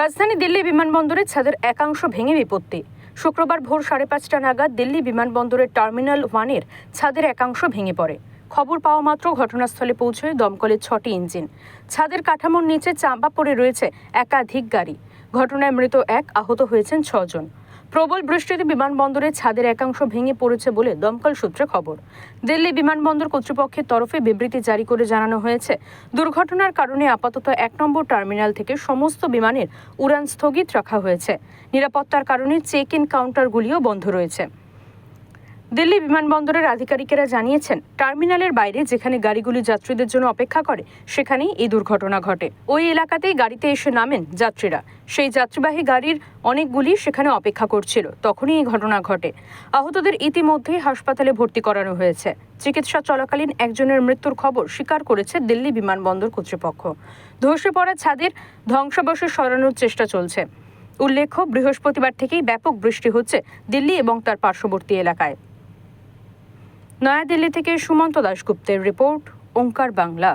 রাজধানী দিল্লি বিমানবন্দরের ছাদের একাংশ ভেঙে বিপত্তি। শুক্রবার ভোর সাড়ে পাঁচটা নাগাদ দিল্লি বিমানবন্দরের টার্মিনাল ওয়ানের ছাদের একাংশ ভেঙে পড়ে। খবর পাওয়া মাত্র ঘটনাস্থলে পৌঁছয় দমকলের ছটি ইঞ্জিন। ছাদের কাঠামোর নিচে চাম্পা পড়ে রয়েছে একাধিক গাড়ি। ঘটনায় মৃত এক আহত হয়েছেন ছজন। প্রবল বৃষ্টিতে বিমানবন্দরের ছাদের একাংশ ভেঙে পড়েছে বলে দমকল সূত্রে খবর। দিল্লি বিমানবন্দর কর্তৃপক্ষের তরফে বিবৃতি জারি করে জানানো হয়েছে। দুর্ঘটনার কারণে আপাতত এক নম্বর টার্মিনাল থেকে সমস্ত বিমানের উড়ান স্থগিত রাখা হয়েছে। নিরাপত্তার কারণে চেক ইন কাউন্টারগুলিও বন্ধ রয়েছে। দিল্লি বিমানবন্দরের আধিকারিকেরা জানিয়েছেন, টার্মিনালের বাইরে যেখানে গাড়িগুলি যাত্রীদের জন্য অপেক্ষা করে, সেখানেই এই দুর্ঘটনা ঘটে। ওই এলাকাতেই গাড়িতে এসে নামেন যাত্রীরা। সেই যাত্রীবাহী গাড়ির অনেকগুলি সেখানে অপেক্ষা করছিল। তখনই এই ঘটনা ঘটে। আহতদের ইতিমধ্যেই হাসপাতালে ভর্তি করানো হয়েছে। চিকিৎসা চলাকালীন একজনের মৃত্যুর খবর স্বীকার করেছে দিল্লি বিমানবন্দর কর্তৃপক্ষ। ধসে পড়া ছাদের ধ্বংসাবশেষ সরানোর চেষ্টা চলছে। উল্লেখ্য, বৃহস্পতিবার থেকেই ব্যাপক বৃষ্টি হচ্ছে দিল্লি এবং তার পার্শ্ববর্তী এলাকায়। নয়াদিল্লি থেকে সুমন্ত দাশগুপ্তের রিপোর্ট ওঙ্কার বাংলা।